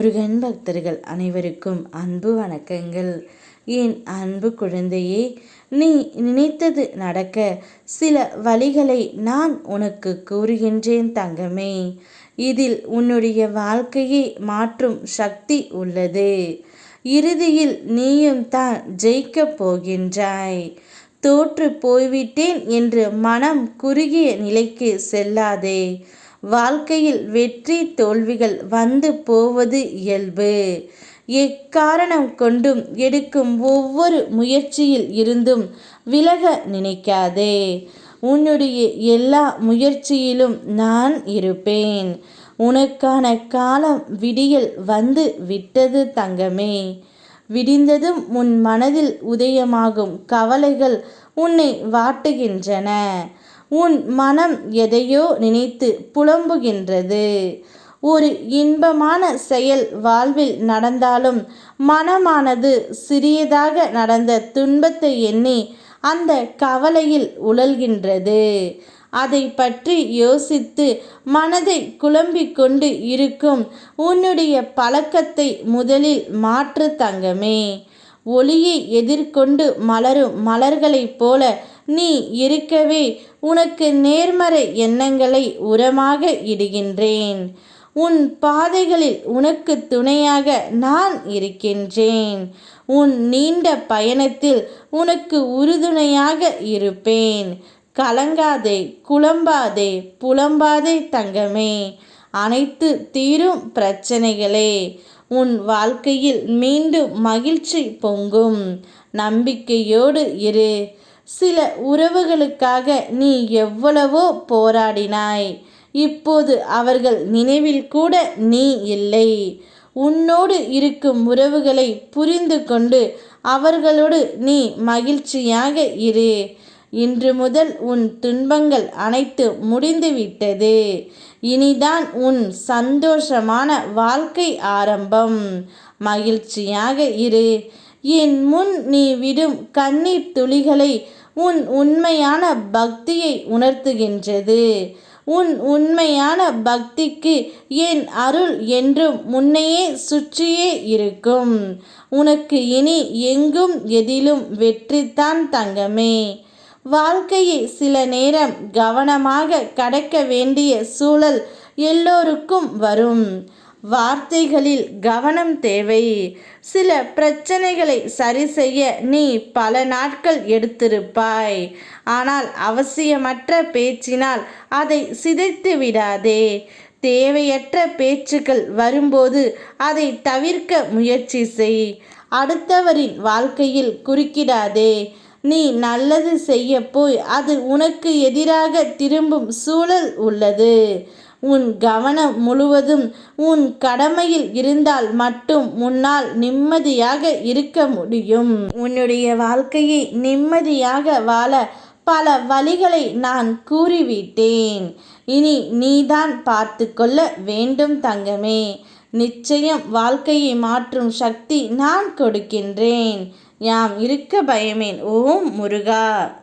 முருகன் பக்தர்கள் அனைவருக்கும் அன்பு வணக்கங்கள். என் அன்பு குழந்தையே நீ நினைத்தது நடக்க சில வழிகளை நான் உனக்கு கூறுகின்றேன் தங்கமே. இதில் உன்னுடைய வாழ்க்கையை மாற்றும் சக்தி உள்ளது. இறுதியில் நீயும் தான் ஜெயிக்கப் போகின்றாய். தோற்று போய்விட்டேன் என்று மனம் குறுகிய நிலைக்கு செல்லாதே. வாழ்க்கையில் வெற்றி தோல்விகள் வந்து போவது இயல்பு. எக்காரணம் கொண்டும் எடுக்கும் ஒவ்வொரு முயற்சியில் இருந்தும் விலக நினைக்காதே. உன்னுடைய எல்லா முயற்சியிலும் நான் இருப்பேன். உனக்கான காலம் விடியல் வந்து விட்டது தங்கமே. விடிந்ததும் உன் மனதில் உதயமாகும் கவலைகள் உன்னை வாட்டுகின்றன. உன் மனம் எதையோ நினைத்து புலம்புகின்றது. ஒரு இன்பமான செயல் வாழ்வில் நடந்தாலும் மனமானது சிறியதாக நடந்த துன்பத்தை எண்ணி அந்த கவலையில் உழல்கின்றது. அதை பற்றி யோசித்து மனதை குழம்பிக் கொண்டு இருக்கும் உன்னுடைய பழக்கத்தை முதலில் மாற்று தங்கமே. ஒளியை எதிர்கொண்டு மலரும் மலர்களைப் போல நீ இருக்கவே உனக்கு நேர்மறை எண்ணங்களை உரமாக இடுகின்றேன். உன் பாதைகளில் உனக்கு துணையாக நான் இருக்கின்றேன். உன் நீண்ட பயணத்தில் உனக்கு உறுதுணையாக இருப்பேன். கலங்காதே குழம்பாதே புலம்பாதே தங்கமே. அனைத்து தீரும் பிரச்சனைகளே. உன் வாழ்க்கையில் மீண்டும் மகிழ்ச்சி பொங்கும். நம்பிக்கையோடு இரு. சில உறவுகளுக்காக நீ எவ்வளவோ போராடினாய். இப்போது அவர்கள் நினைவில் கூட நீ இல்லை. உன்னோடு இருக்கும் உறவுகளை புரிந்து கொண்டு அவர்களோடு நீ மகிழ்ச்சியாக இரு. இன்று முதல் உன் துன்பங்கள் அனைத்து முடிந்துவிட்டது. இனிதான் உன் சந்தோஷமான வாழ்க்கை ஆரம்பம். மகிழ்ச்சியாக இரு. என் முன் நீ விடும் கண்ணீர் துளிகளை உன் உண்மையான பக்தியை உணர்த்துகின்றது. உன் உண்மையான பக்திக்கு என் அருள் என்றும் முன்னையே சுற்றியே இருக்கும். உனக்கு இனி எங்கும் எதிலும் வெற்றித்தான் தங்கமே. வாழ்க்கையை சில நேரம் கவனமாக கடக்க வேண்டிய சூழல் எல்லோருக்கும் வரும். வார்த்தைகளில் கவனம் தேவை. சில பிரச்சனைகளை சரி செய்ய நீ பல நாட்கள் எடுத்திருப்பாய். ஆனால் அவசியமற்ற பேச்சினால் அதை சிதைத்து விடாதே. தேவையற்ற பேச்சுக்கள் வரும்போது அதை தவிர்க்க முயற்சி செய். அடுத்தவரின் வாழ்க்கையில் குறுக்கிடாதே. நீ நல்லது செய்ய போய் அது உனக்கு எதிராக திரும்பும் சூழல் உள்ளது. உன் கவனம் முழுவதும் உன் கடமையில் இருந்தால் மட்டும் உன்னால் நிம்மதியாக இருக்க முடியும். உன்னுடைய வாழ்க்கையை நிம்மதியாக வாழ பல வழிகளை நான் கூறிவிட்டேன். இனி நீதான் பார்த்து கொள்ள வேண்டும் தங்கமே. நிச்சயம் வாழ்க்கையை மாற்றும் சக்தி நான் கொடுக்கின்றேன். யாம் இருக்க பயமேன் ஓம் முருகா.